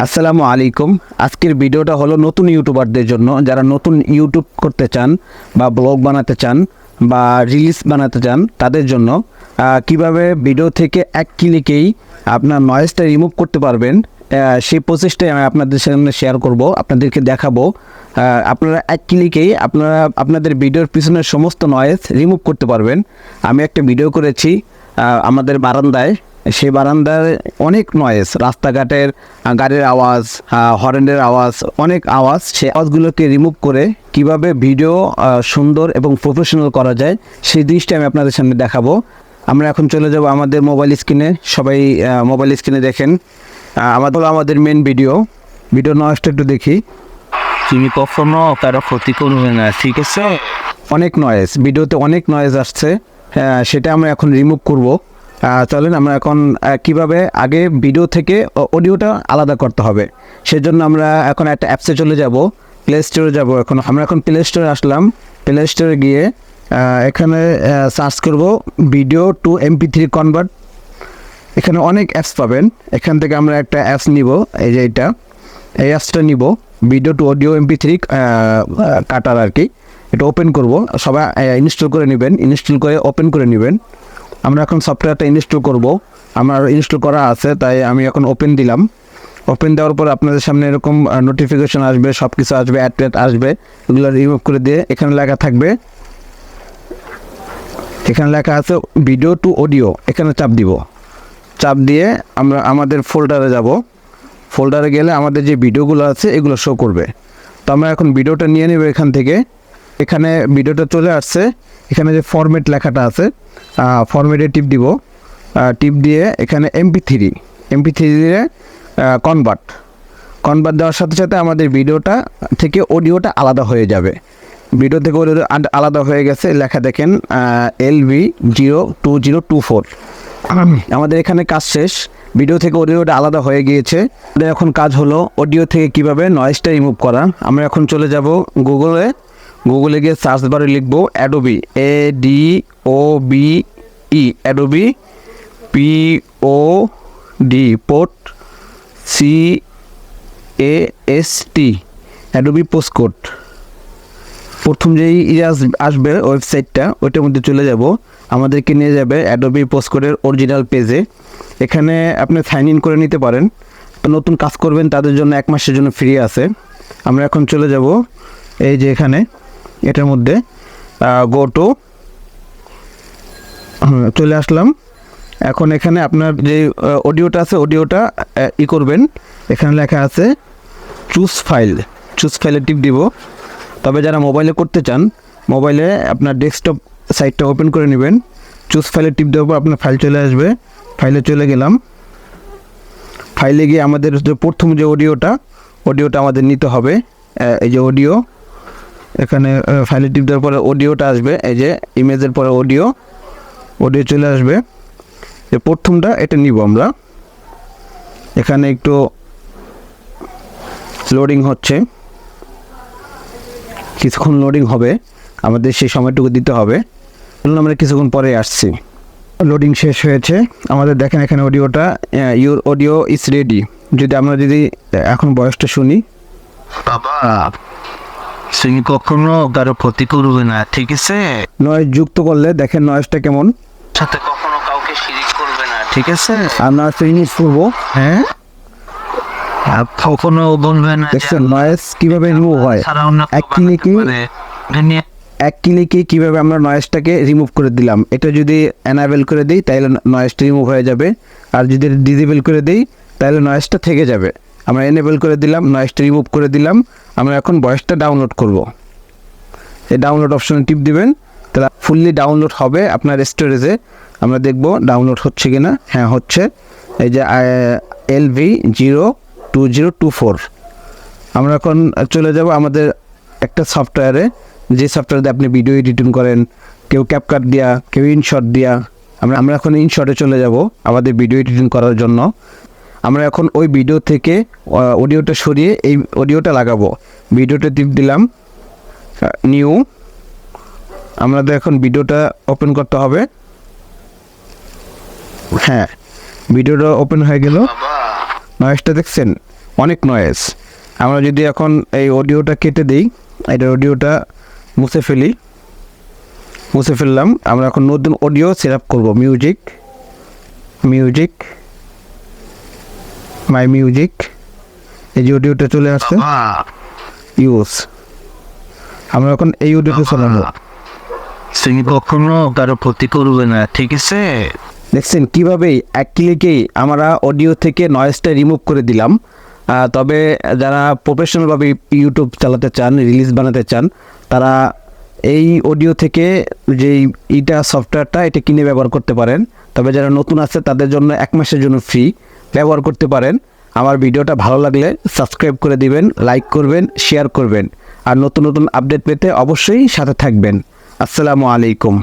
আসসালামু আলাইকুম। আজকের ভিডিওটা হলো নতুন ইউটিউবারদের জন্য। যারা নতুন ইউটিউব করতে চান বা ব্লগ বানাতে চান বা রিলস বানাতে চান, তাদের জন্য কীভাবে ভিডিও থেকে এক ক্লিকেই আপনার নয়েজটা রিমুভ করতে পারবেন সেই প্রসেসটাই আমি আপনাদের সামনে শেয়ার করব, আপনাদেরকে দেখাবো। আপনারা এক ক্লিকেই আপনারা আপনাদের ভিডিওর পিছনের সমস্ত নয়েজ রিমুভ করতে পারবেন। আমি একটা ভিডিও করেছি আমাদের বারান্দায়। সেই বারান্দার অনেক নয়েজ রাস্তাঘাটের গাড়ির আওয়াজ হরেনের আওয়াজ অনেক আওয়াজ। সেই আওয়াজগুলোকে রিমুভ করে কীভাবে ভিডিও সুন্দর এবং প্রফেশনাল করা যায় সেই জিনিসটা আমি আপনাদের সামনে দেখাবো। আমরা এখন চলে যাব আমাদের মোবাইল স্ক্রিনে সবাই মোবাইল স্ক্রিনে দেখেন। আমাদের হলো আমাদের মেন ভিডিও ভিডিও নয়েজটা একটু দেখি। তুমি কখনো কারও ক্ষতি করবে না ঠিক আছে? অনেক নয়েজ ভিডিওতে অনেক নয়েজ আসছে। হ্যাঁ, সেটা আমরা এখন রিমুভ করব। চলেন আমরা এখন কীভাবে আগে ভিডিও থেকে অডিওটা আলাদা করতে হবে। সেজন্য আমরা এখন একটা অ্যাপসে চলে যাব। প্লে স্টোরে যাব এখন। আমরা এখন প্লে স্টোরে আসলাম। প্লে স্টোরে গিয়ে এখানে সার্চ করব video to MP three convert এখানে অনেক অ্যাপস পাবেন। এখান থেকে আমরা একটা অ্যাপস নিব। এই যে এটা। এই অ্যাপসটা নিব। Video to audio MP three cutter আর কি। এটা ওপেন করব। সবাই ইনস্টল করে নেবেন। ইনস্টল করে ওপেন করে নেবেন। আমরা এখন সফটওয়্যারটা ইনস্টল করব। আমার ইনস্টল করা আছে, তাই আমি এখন ওপেন দিলাম। ওপেন দেওয়ার পর আপনাদের সামনে এরকম নোটিফিকেশন আসবে সব কিছু আসবে অ্যাড ট্যাড আসবে, এগুলো রিমুভ করে দিয়ে এখানে লেখা থাকবে। এখানে লেখা আছে ভিডিও টু অডিও এখানে চাপ দিব। চাপ দিয়ে আমরা আমাদের ফোল্ডারে যাব। ফোল্ডারে গেলে আমাদের যে ভিডিওগুলো আছে, এগুলো শো করবে। তো আমরা এখন ভিডিওটা নিয়ে নেব এখান থেকে। এখানে ভিডিওটা চলে আসছে। এখানে যে ফরম্যাট লেখাটা আছে ফরম্যাটে টিপ দিব। টিপ দিয়ে এখানে এমপি থ্রি এমপি থ্রি দিয়ে কনভার্ট কনভার্ট দেওয়ার সাথে সাথে আমাদের ভিডিওটা থেকে অডিওটা আলাদা হয়ে যাবে। ভিডিও থেকে অডিও আলাদা হয়ে গেছে। লেখা দেখেন L V zero two zero two four আমাদের এখানে কাজ শেষ। ভিডিও থেকে অডিওটা আলাদা হয়ে গিয়েছে। এখন কাজ হলো অডিও থেকে কীভাবে নয়েজটা রিমুভ করা। আমরা এখন চলে যাব গুগলে গুগলে গিয়ে সার্চ বারে লিখব Adobe A D O B E Adobe P O D port C A S T Adobe post postcode প্রথম যেই ইয়ে আস- আসবে ওয়েবসাইটটা ওইটার মধ্যে চলে যাব। আমাদেরকে নিয়ে যাবে অ্যাডোবি পোস্টকোডের অরিজিনাল পেজে এখানে আপনি সাইন ইন করে নিতে পারেন। নতুন কাজ করবেন, তাদের জন্য এক মাসের জন্য ফ্রি আছে। আমরা এখন চলে যাব এই যে এখানে। এটার মধ্যে গো টু চলে আসলাম। এখন এখানে আপনার যে অডিওটা আছে, অডিওটা ই করবেন। এখানে লেখা আছে চুজ ফাইল চুজ ফাইলে টিপ দিব। তবে যারা মোবাইলে করতে চান, মোবাইলে আপনার ডেস্কটপ সাইটটা ওপেন করে নেবেন। চুজ ফাইলে টিপ দেওয়ার পর আপনার ফাইল চলে আসবে। ফাইলে চলে গেলাম। ফাইলে গিয়ে আমাদের যে প্রথম যে অডিওটা অডিওটা আমাদের নিতে হবে। এই যে অডিও। এখানে ফাইলে টিপ দেওয়ার পরে অডিওটা আসবে, এই যে ইমেজের পরে অডিও অডিও চলে আসবে। যে প্রথমটা, এটা নিব আমরা। এখানে একটু লোডিং হচ্ছে। কিছুক্ষণ লোডিং হবে। আমাদের সেই সময়টুকু দিতে হবে। চলুন আমরা কিছুক্ষণ পরে আসছি। লোডিং শেষ হয়েছে। আমাদের দেখেন এখানে অডিওটা ইউর অডিও ইজ রেডি যদি আমরা যদি, এখন বয়সটা শুনি। বাবা তুমি কখনো কারও ক্ষতি করবে না ঠিক আছে? নয়েজ যুক্ত করলে দেখেন নয়েজটা কেমন। সাথে কখনো কাউকে শিরিক করবে না ঠিক আছে? আমরা ফিনিশ করব হ্যাঁ? আর কখনো বলবে না দেখছেন নয়েজ কীভাবে রিমুভ হয়? এক ক্লিকে এক ক্লিকে কীভাবে আমরা নয়েজটাকে রিমুভ করে দিলাম? এটা যদি অ্যানাবেল করে দিই তাহলে নয়েজটা রিমুভ হয়ে যাবে। আর যদি ডিজেবল করে দিই তাহলে নয়েজটা থেকে যাবে। আমরা এনেবল করে দিলাম নয়েজটা রিমুভ করে দিলাম, আমরা এখন ভয়েসটা ডাউনলোড করব। এই ডাউনলোড অপশনে টিপ দিবেন, তাহলে ফুললি ডাউনলোড হবে আপনার স্টোরেজে আমরা দেখব ডাউনলোড হচ্ছে কি না হ্যাঁ হচ্ছে। এই যে L V zero two zero two four আমরা এখন চলে যাব আমাদের একটা সফটওয়্যারে যে সফটওয়্যার দিয়ে আপনি ভিডিও এডিটিং করেন, কেউ ক্যাপকাট দিয়া, কেউ ইনশট দিয়া, আমরা আমরা এখন ইনশটে চলে যাব আমাদের ভিডিও এডিটিং করার জন্য। আমরা এখন ওই ভিডিও থেকে অডিওটা সরিয়ে এই অডিওটা লাগাবো। ভিডিওটা টিপ দিলাম নিউ আমাদের এখন ভিডিওটা ওপেন করতে হবে। হ্যাঁ ভিডিওটা ওপেন হয়ে গেল। নয়েজটা দেখছেন? অনেক নয়েজ আমরা যদি এখন এই অডিওটা কেটে দিই এটা অডিওটা মুছে ফেলি। মুছে ফেললাম। আমরা এখন নতুন অডিও সেট আপ করব। মিউজিক মিউজিক মাই মিউজিক এই যে অডিওটা চলে আসছে। ইউজ আমরা এখন এই অডিওটা চালাবো তুমি কখনো কারও ক্ষতি করবে না ঠিক আছে? দেখছেন কীভাবে এক ক্লিকেই আমরা অডিও থেকে নয়েজটা রিমুভ করে দিলাম। তবে যারা প্রফেশনালভাবে ইউটিউব চালাতে চান রিলিজ বানাতে চান তারা এই অডিও থেকে যে ইটা সফটওয়্যারটা এটা কিনে ব্যবহার করতে পারেন। তবে যারা নতুন আছে তাদের জন্য এক মাসের জন্য ফ্রি ব্যবহার করতে পারেন। আমার ভিডিওটা ভালো লাগলে সাবস্ক্রাইব করে দিবেন লাইক করবেন শেয়ার করবেন। আর নতুন নতুন আপডেট পেতে অবশ্যই সাথে থাকবেন। আসসালামু আলাইকুম।